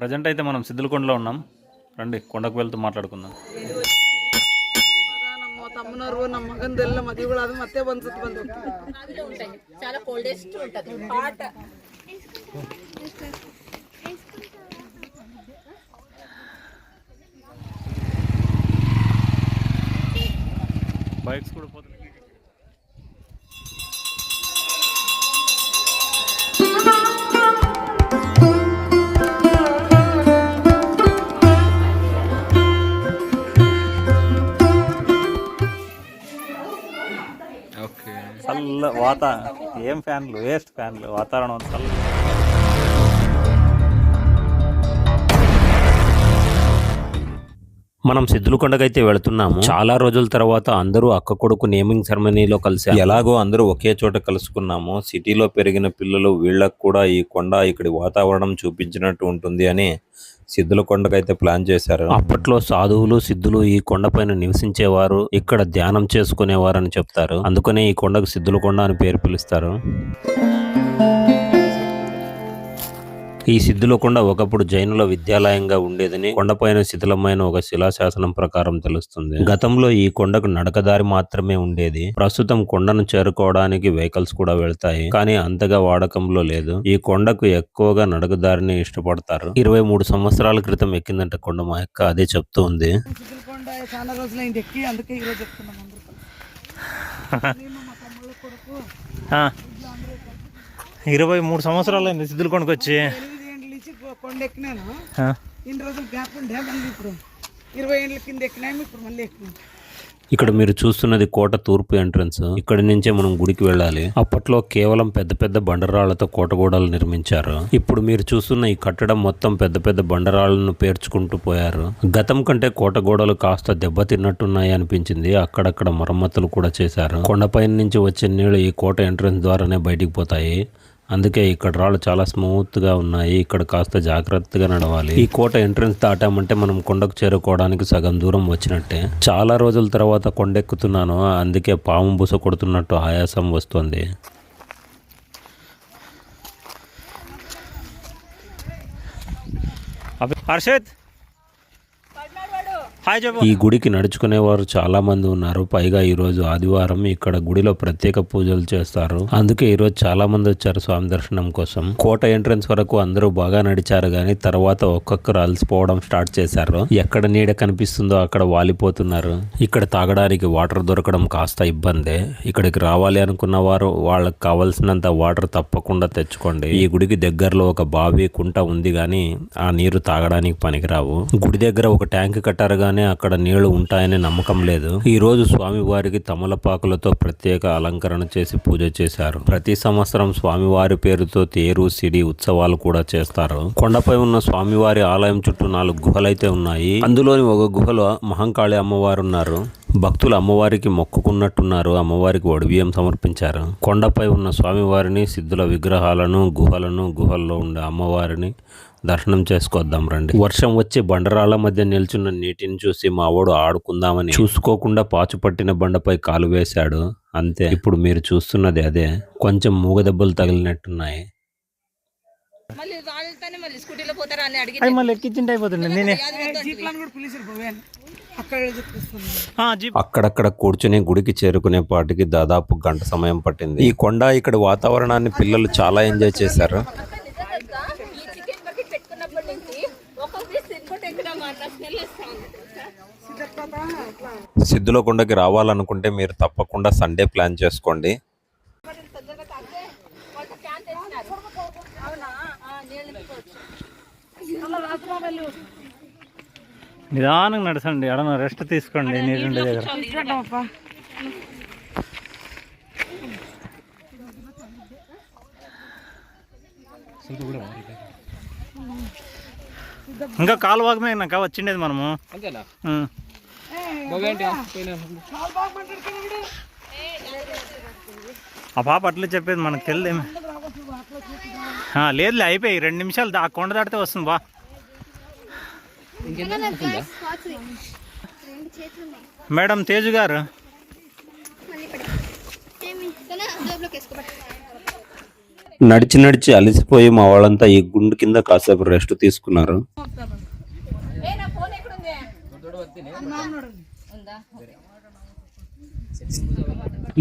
Present అయితే మనం సిద్ధులకొండలో ఉన్నాం రండి కొండకు వెళ్తూ మాట్లాడుకుందాం ನಮ್ಮ ತಮ್ಮನವರು ನಮ್ಮ ಮಗಂದೆಲ್ಲ ಮದುವೆಗಳಾದ ಮತ್ತೆ ಒಂದ್ಸತಿ ಬಂದು ಅವಿಲು ఉంటాయి చాలా కోల్డెస్ట్ ఉంటది హాట్ బైక్స్ కూడా పోతున్నాయి వాత ఏం ఫ్యాన్లు? వేస్ట్ ఫ్యాన్లు వాతావరణం చల్ల మనం సిద్ధులకొండకైతే వెళుతున్నాము. చాలా రోజుల తర్వాత అందరూ అక్క కొడుకు నేమింగ్ సెరమనీలో కలిసి ఎలాగో అందరూ ఒకే చోట కలుసుకున్నాము. సిటీలో పెరిగిన పిల్లలు వీళ్ళకు కూడా ఈ కొండ ఇక్కడి వాతావరణం చూపించినట్టు ఉంటుంది అని సిద్ధుల కొండకైతే ప్లాన్ చేశారు. అప్పట్లో సాధువులు సిద్ధులు ఈ కొండపైన నివసించేవారు ఇక్కడ ధ్యానం చేసుకునేవారు అని చెప్తారు. అందుకనే ఈ కొండకు సిద్ధుల కొండ అని పేరు పిలుస్తారు. ఈ సిద్ధులకొండ ఒకప్పుడు జైనుల విద్యాలయంగా ఉండేదని కొండపైన శిథిలమైన ఒక శిలాశాసనం ప్రకారం తెలుస్తుంది. గతంలో ఈ కొండకు నడకదారి మాత్రమే ఉండేది. ప్రస్తుతం కొండను చేరుకోవడానికి వెహికల్స్ కూడా వెళ్తాయి. కానీ అంతగా వాడకంలో లేదు. ఈ కొండకు ఎక్కువగా నడకదారిని ఇష్టపడతారు. ఇరవై మూడు సంవత్సరాల క్రితం ఎక్కిందంట కొండ మా యొక్క అదే చెప్తూ ఉంది. చాలా రోజులైంది ఎక్కి అందుకే ఈరోజు చెప్తున్నాం ఇరవై మూడు సంవత్సరాలు అయింది వచ్చి ఎనిమిది ఏండ్ల నుంచి కొ- కొండ ఎక్కినాను ఇన్ని రోజులు గ్యాప్ ఉండే మళ్ళీ ఇప్పుడు ఇరవై ఏండ్ల కింద ఎక్కినాము ఇప్పుడు మళ్ళీ ఎక్కినాం ఇక్కడ మీరు చూస్తున్నది కోట తూర్పు ఎంట్రన్స్. ఇక్కడి నుంచే మనం గుడికి వెళ్ళాలి. అప్పట్లో కేవలం పెద్ద పెద్ద బండరాళ్ళతో కోటగోడలు నిర్మించారు. ఇప్పుడు మీరు చూస్తున్న ఈ కట్టడం మొత్తం పెద్ద పెద్ద బండరాళ్ళను పేర్చుకుంటూ పోయారు. గతం కంటే కోటగోడలు కాస్త దెబ్బతిన్నట్టున్నాయి అనిపించింది. అక్కడక్కడ మరమ్మతులు కూడా చేశారు. కొండపైన నుంచి వచ్చే నీళ్ళు ఈ కోట ఎంట్రన్స్ ద్వారానే బయటికి పోతాయి. అందుకే ఇక్కడ రాళ్ళు చాలా స్మూత్గా ఉన్నాయి. ఇక్కడ కాస్త జాగ్రత్తగా నడవాలి. ఈ కోట ఎంట్రన్స్ దాటామంటే మనం కొండకు చేరుకోవడానికి సగం దూరం వచ్చినట్టే. చాలా రోజుల తర్వాత కొండెక్కుతున్నాను. అందుకే పాము బుస కొడుతున్నట్టు ఆయాసం వస్తుంది. హర్షిత్ ఈ గుడికి నడుచుకునేవారు చాలా మంది ఉన్నారు. పైగా ఈ రోజు ఆదివారం ఇక్కడ గుడిలో ప్రత్యేక పూజలు చేస్తారు. అందుకే ఈ రోజు చాలా మంది వచ్చారు స్వామి దర్శనం కోసం. కోట ఎంట్రన్స్ వరకు అందరూ బాగా నడిచారు కానీ తర్వాత ఒక్కొక్కరు అలసిపోవడం స్టార్ట్ చేశారు. ఎక్కడ నీడ కనిపిస్తుందో అక్కడ వాలిపోతున్నారు. ఇక్కడ తాగడానికి వాటర్ దొరకడం కాస్త ఇబ్బందే. ఇక్కడికి రావాలి అనుకున్న వారు వాళ్ళకి కావలసినంత వాటర్ తప్పకుండా తెచ్చుకోండి. ఈ గుడికి దగ్గరలో ఒక బావి కుంట ఉంది గాని ఆ నీరు తాగడానికి పనికిరావు. గుడి దగ్గర ఒక ట్యాంక్ కట్టారు గానీ అక్కడ నీళ్ళు ఉంటాయనే నమ్మకం లేదు. ఈ రోజు స్వామివారికి తమలపాకులతో ప్రత్యేక అలంకరణ చేసి పూజ చేశారు. ప్రతి సంవత్సరం స్వామివారి పేరుతో తేరు సిడి ఉత్సవాలు కూడా చేస్తారు. కొండపై ఉన్న స్వామివారి ఆలయం చుట్టూ నాలుగు గుహలైతే ఉన్నాయి. అందులోని ఒక గుహలో మహంకాళి అమ్మవారు ఉన్నారు. భక్తులు అమ్మవారికి మొక్కుకున్నట్టున్నారు. అమ్మవారికి ఒడిబియ్యం సమర్పించారు. కొండపై ఉన్న స్వామివారిని సిద్ధుల విగ్రహాలను గుహలను గుహల్లో ఉండే అమ్మవారిని దర్శనం చేసుకొద్దాం రండి. వర్షం వచ్చి బండరాళ్ళ మధ్య నిల్చున్న నీటిని చూసి మా వాడు ఆడుకుందామని చూసుకోకుండా పాచు పట్టిన బండపై కాలు వేశాడు. అంతే. ఇప్పుడు మీరు చూస్తున్నది అదే. కొంచెం మూగ దెబ్బలు తగిలినట్టున్నాయి. మళ్ళీ వాళ్ళతోనే మళ్ళీ స్కూటీలో పోతారా అని అడిగి అవి మళ్ళీ ఎక్కించింటే అయిపోతుంది. నేనే జీప్లను కూడా పిలిచారు భవ్యాన్ని అక్కడ చూపిస్తున్నాను ఆ, జీప్. అక్కడక్కడ కూర్చుని గుడికి చేరుకునే పాటికి దాదాపు గంట సమయం పట్టింది. ఈ కొండ ఇక్కడ వాతావరణాన్ని పిల్లలు చాలా ఎంజాయ్ చేశారు. సిద్ధప్ప అట్లా సిద్ధుల కొండకి రావాలనుకుంటే మీరు తప్పకుండా సండే ప్లాన్ చేసుకోండి. నిదానంగా నడచండి ఎడన రెస్ట్ తీసుకోండి నీరుండే దగ్గర. ఇంకా కాలు వాగమే నాకు వచ్చిండేది మనము. ఉం. ఆ పాప అట్లే చెప్పేది మనకు తెలియదేమి. లేదులే అయిపోయి రెండు నిమిషాలు దా- ఆ కొండ దాటితే వస్తుంది బా. మేడం తేజు గారు. నడిచి నడిచి అలసిపోయి మా వాళ్ళంతా ఈ గుండు కింద కాసేపు రెస్ట్ తీసుకున్నారు ఏ నా ఫోన్ ఎక్కడుంది ఉందా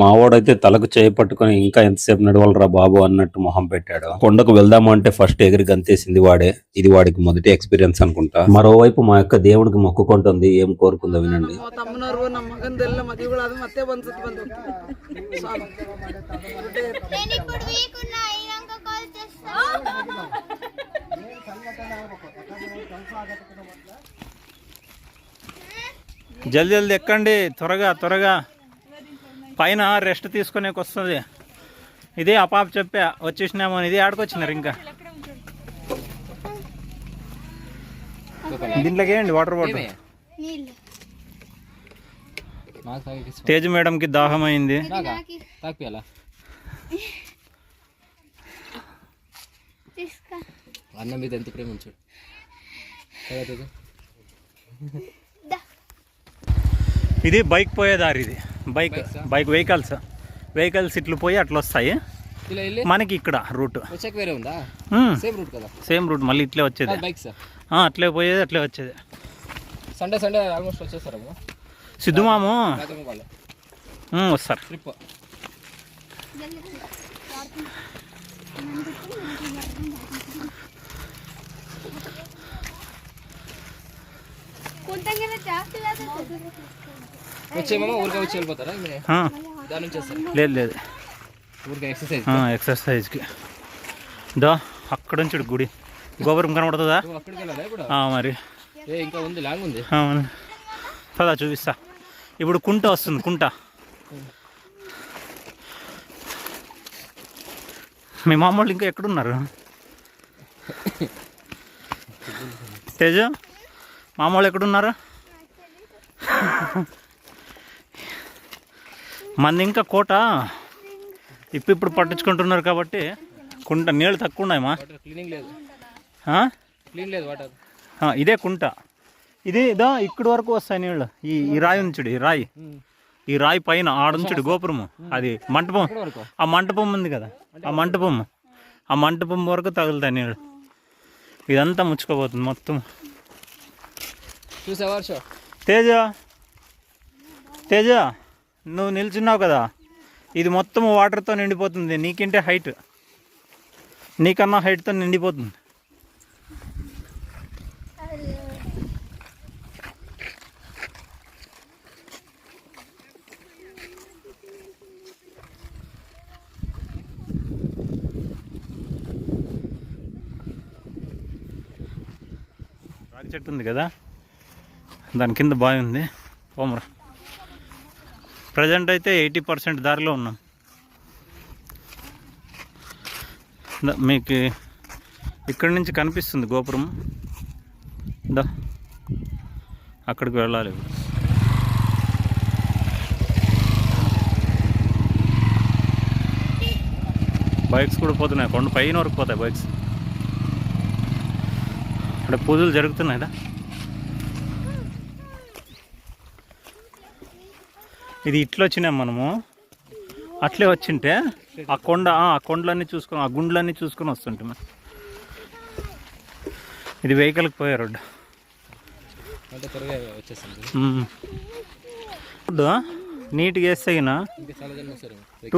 మావాడైతే తలకు చేయి పట్టుకొని ఇంకా ఎంతసేపు నడవాలరా బాబు అన్నట్టు మొహం పెట్టాడు. కొండకు వెళ్దామంటే ఫస్ట్ ఎగిరి గంతేసింది వాడే. ఇది వాడికి మొదటి ఎక్స్పీరియన్స్ అనుకుంటా. మరోవైపు మా యొక్క దేవుడికి మొక్కుకుంటుంది. ఏం కోరుకుందో వినండి. జల్ది జల్ది ఎక్కండి. త్వరగా త్వరగా. పైన రెస్ట్ తీసుకునేకి వస్తుంది. ఇదే ఆ పాప చెప్పా వచ్చేసినామో అని. ఇదే ఆడుకొచ్చినారు ఇంకా. దీంట్లోకి వేయండి వాటర్ బాటిల్? తేజు మేడంకి దాహం అయింది అన్నం మీద ఎంత ప్రేమ ఉంచాడు ఇది బైక్ పోయే దారి ఇది. Bike bike vehicles. వెహికల్స్ ఇట్లు పోయి అట్లా వస్తాయి. మనకి ఇక్కడ రూట్. వేరే ఉందా? సేమ్ రూట్ కదా? సేమ్ రూట్ మళ్ళీ ఇట్లే వచ్చేది. బైక్స్? ఆ, అట్లే పోయేది అట్లే వచ్చేది. సండే సండే ఆల్మోస్ట్ వచ్చేస్తారు సిద్ధుమాము వస్తారు. ట్రిప్. కాదు. వచ్చేమో ఊరికే వచ్చి వెళ్ళిపోతారా? మీరు ఆ, దాని నుంచి వస్తారు? లేదు లేదు. ఊరికే ఎక్సర్సైజ్ ఎక్సర్సైజ్కి దా అక్కడ నుంచి గుడి. గోపురం కనబడుతుందా? నువ్వు అక్కడికి వెళ్ళాలా ఇప్పుడు? ఆ, మరి. ఏ ఇంకా ఉంది లాంగ్ ఉంది. ఆ, మరి. పదా చూపిస్తా. ఇప్పుడు కుంట వస్తుంది కుంట. మీ మామూలు ఇంకా ఎక్కడున్నారు? తేజు మామూలు ఎక్కడున్నారు? మంది ఇంకా కోట ఇప్పిప్పుడు పట్టించుకుంటున్నారు కాబట్టి కుంట నీళ్ళు తక్కువ ఉన్నాయమ్మా. క్లీనింగ్ లేదు? క్లీన్ లేదు వాటర్. ఇదే కుంట. ఇది ఇదో ఇక్కడి వరకు వస్తాయి నీళ్ళు. ఈ ఈ రాయి ఉంచుడు ఈ రాయి. ఈ రాయి పైన ఆడుంచుడు గోపురము. అది మంటపం. ఆ మంటపం ఉంది కదా. ఆ మంటపం. ఆ మంటపం వరకు తగులుతాయి నీళ్ళు. ఇదంతా ముచ్చుకోబోతుంది మొత్తం. చూసావా తేజ. తేజ. నువ్వు నిల్చున్నావు కదా ఇది మొత్తం వాటర్తో నిండిపోతుంది నీకంటే హైట్. నీకన్నా హైట్తో నిండిపోతుంది. రాగి చెట్టు ఉంది కదా దాని కింద బావి ఉంది. పోమరా. ప్రజెంట్ అయితే ఎయిటీ పర్సెంట్ దారిలో ఉన్నాం. మీకు ఇక్కడి నుంచి కనిపిస్తుంది గోపురం. దా అక్కడికి వెళ్ళాలి. బైక్స్ కూడా పోతున్నాయి. కొండ పైన వరకు పోతాయి బైక్స్. అంటే పూజలు జరుగుతున్నాయిదా ఇది ఇట్లా వచ్చినాం మనము. అట్లే వచ్చింటే ఆ కొండ ఆ కొండలన్నీ చూసుకొని ఆ గుండ్లన్నీ చూసుకొని వస్తుంటే ఇది వెహికల్కి పోయే రోడ్డు. రోడ్డు నీట్గా వేస్తే గిన ఇంకా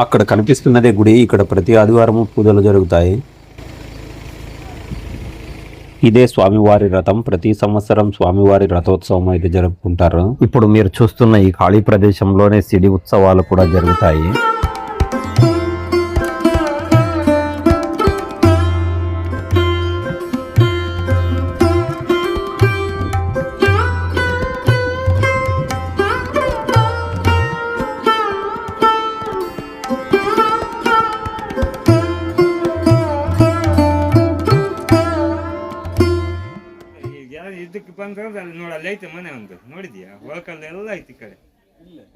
అక్కడ కనిపిస్తున్నదే గుడి ఇక్కడ ప్రతి ఆదివారము పూజలు జరుగుతాయి ఇదే స్వామివారి రథం ప్రతి సంవత్సరం స్వామివారి రథోత్సవం అయితే జరుపుకుంటారు ఇప్పుడు మీరు చూస్తున్న ఈ ఖాళీ ప్రదేశంలోనే సిడి ఉత్సవాలు కూడా జరుగుతాయి ಇದಕ್ಕೆ ಬಂದ್ರೆ ಅಲ್ಲಿ ನೋಡಿ ಅಲ್ಲಿ ಐತೆ ಮನೆ ಒಂದು. ನೋಡಿದ್ಯಾ? ಹೊಳಕಲ್ಲಿ ಎಲ್ಲ ಐತಿ ಈ ಕಡೆ.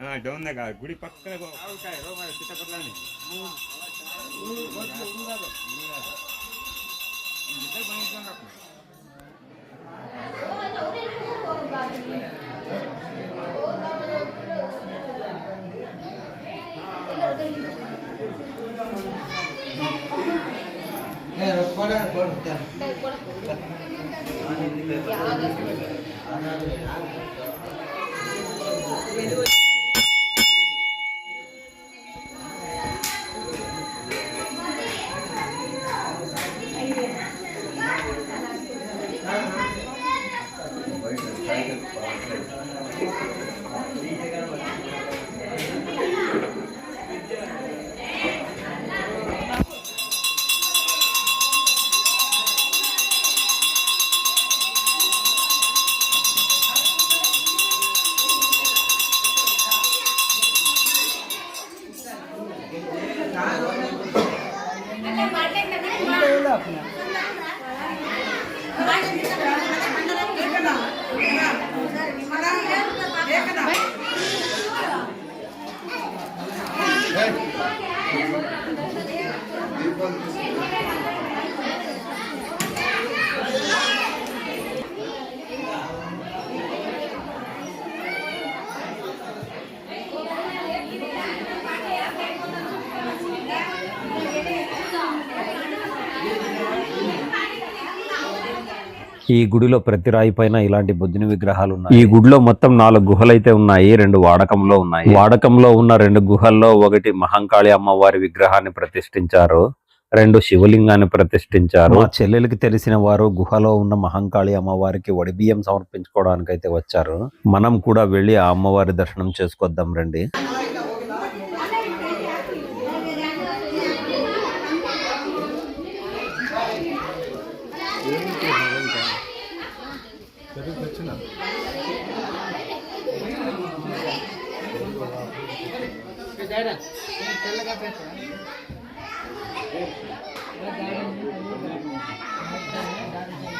ಹಾ ಡೌನ್ನಾಗ ಆ ಗುಡಿ ಪಕ್ಕ ಕೊಡ್ತಾರೆ ఈ గుడిలో ప్రతి రాయి పైన ఇలాంటి బుద్ధుని విగ్రహాలు ఉన్నాయి. ఈ గుడిలో మొత్తం నాలుగు గుహలైతే ఉన్నాయి రెండు వాడకంలో ఉన్నాయి. వాడకంలో ఉన్న రెండు గుహల్లో ఒకటి మహంకాళి అమ్మవారి విగ్రహాన్ని ప్రతిష్ఠించారు రెండు శివలింగాన్ని ప్రతిష్ఠించారు. మా చెల్లెలకి తెలిసిన వారు గుహలో ఉన్న మహంకాళి అమ్మవారికి వడిబియ్యం సమర్పించుకోవడానికి అయితే వచ్చారు. మనం కూడా వెళ్ళి ఆ అమ్మవారి దర్శనం చేసుకొద్దాం రండి.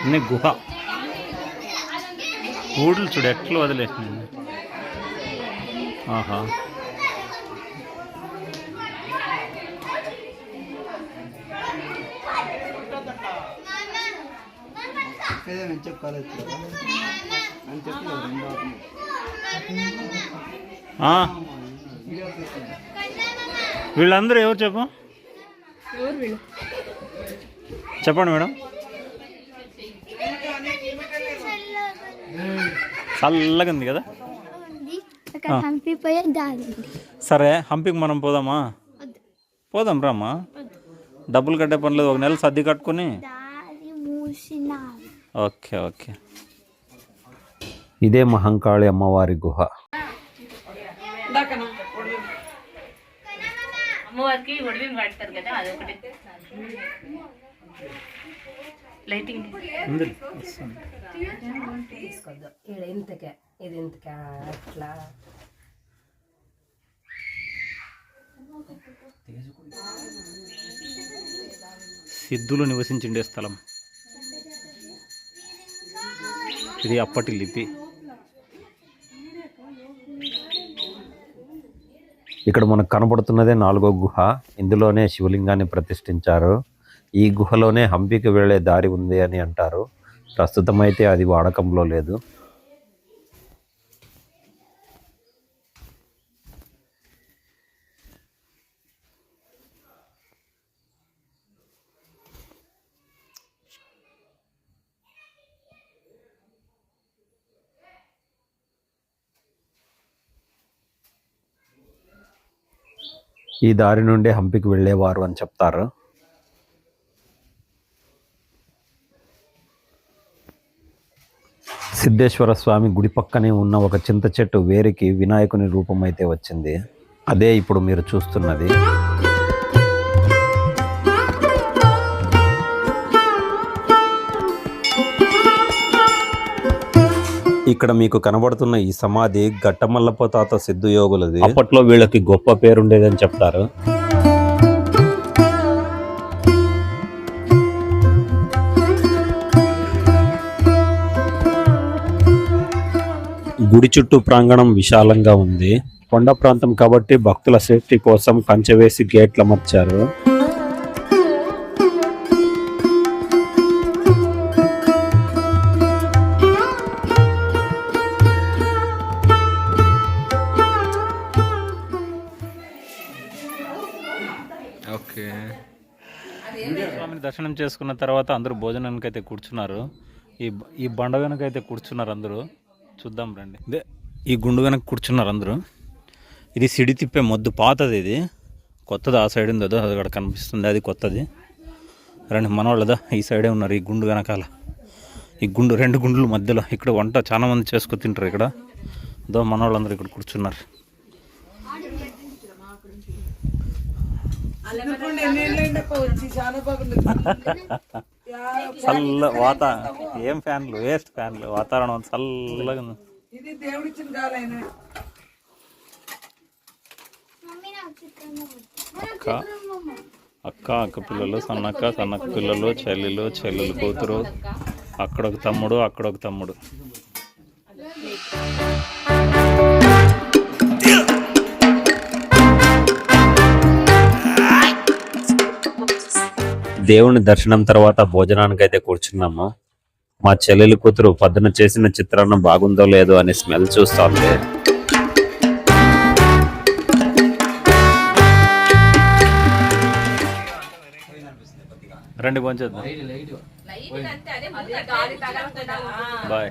అన్ని గుహ. ఊడ్లు చూడు ఎట్లా వదిలేసింది ఆహా. వీళ్ళందరూ ఎవరు చెప్పు? చెప్పండి మేడం. చల్లగా ఉంది కదా? ఉంది అక్కడ హంపిపోయే దారి ఉంది. సరే హంపికి మనం పోదామా? పోదాం రామ్మా. డబ్బులు కట్టే పని లేదు ఒక నెల సర్ది కట్టుకుని? Okay okay. ఇదే మహంకాళి అమ్మవారి గుహ. అమ్మవారికి కదా అదొకటి. లైటింగ్ ఉంది. వస్తుంది. తీసుకోద్దు ఇక్కడ ఇంతకే ఇది ఇంతకే అట్లా. సిద్ధులు నివసించిండే స్థలం. ఇది అప్పటి లిపి. ఇక్కడ మనకు కనబడుతున్నదే నాలుగో గుహ. ఇందులోనే శివలింగాన్ని ప్రతిష్ఠించారు. ఈ గుహలోనే హంపికి వెళ్ళే దారి ఉంది అని అంటారు. ప్రస్తుతం అయితే అది వాడకంలో లేదు. ఈ దారి నుండి హంపికి వెళ్ళేవారు అని చెప్తారు. సిద్ధేశ్వర స్వామి గుడి పక్కనే ఉన్న ఒక చింత చెట్టు వేరికి వినాయకుని రూపం అయితే వచ్చింది. అదే ఇప్పుడు మీరు చూస్తున్నది. ఇక్కడ మీకు కనబడుతున్న ఈ సమాధి గట్టమల్లప్ప తాత సిద్ధు యోగులది. అప్పట్లో వీళ్ళకి గొప్ప పేరుండేదని చెప్తారు. గుడి చుట్టూ ప్రాంగణం విశాలంగా ఉంది. కొండ ప్రాంతం కాబట్టి భక్తుల సేఫ్టీ కోసం కంచె వేసి గేట్లు అమర్చారు. ఓకే. స్వామిని దర్శనం చేసుకున్న తర్వాత అందరూ భోజనానికి అయితే కూర్చున్నారు. ఈ ఈ బండ వెనక అయితే కూర్చున్నారు అందరూ. చూద్దాం రండి. ఇదే ఈ గుండు వెనక కూర్చున్నారు అందరూ. ఇది సిడి తిప్పే మొద్దు పాతది ఇది. కొత్తది ఆ సైడ్ ఉందో అది అక్కడ కనిపిస్తుంది అది కొత్తది. రండి మనవాళ్ళదా ఈ సైడే ఉన్నారు ఈ గుండు వెనకాల. ఈ గుండు రెండు గుండుల మధ్యలో. ఇక్కడ వంట చాలా మంది చేసుకొని తింటారు ఇక్కడ. దో మనవాళ్ళందరూ ఇక్కడ కూర్చున్నారు సిద్ధుకుండ ఎన్ని ఏళ్ళైందప్ప వచ్చి చాలా బాగుంది చల్ల వాత ఏం ఫ్యాన్లు? వేస్ట్ ఫ్యాన్లు. వాతావరణం చల్లగా ఉంది. ఇది దేవుడిచ్చిన. అక్క. అక్క అక్క పిల్లలు సన్నక్క సన్నక్క పిల్లలు చెల్లెలు చెల్లెలు కూతురు. అక్కడ ఒక తమ్ముడు అక్కడ ఒక తమ్ముడు. దేవుని దర్శనం తర్వాత భోజనానికి అయితే కూర్చున్నాము. మా చెల్లెలి కూతురు పొద్దున చేసిన చిత్రాన్నం బాగుందో లేదో అని స్మెల్ చూస్తోంది. రండి తగలకుండా. బాయ్.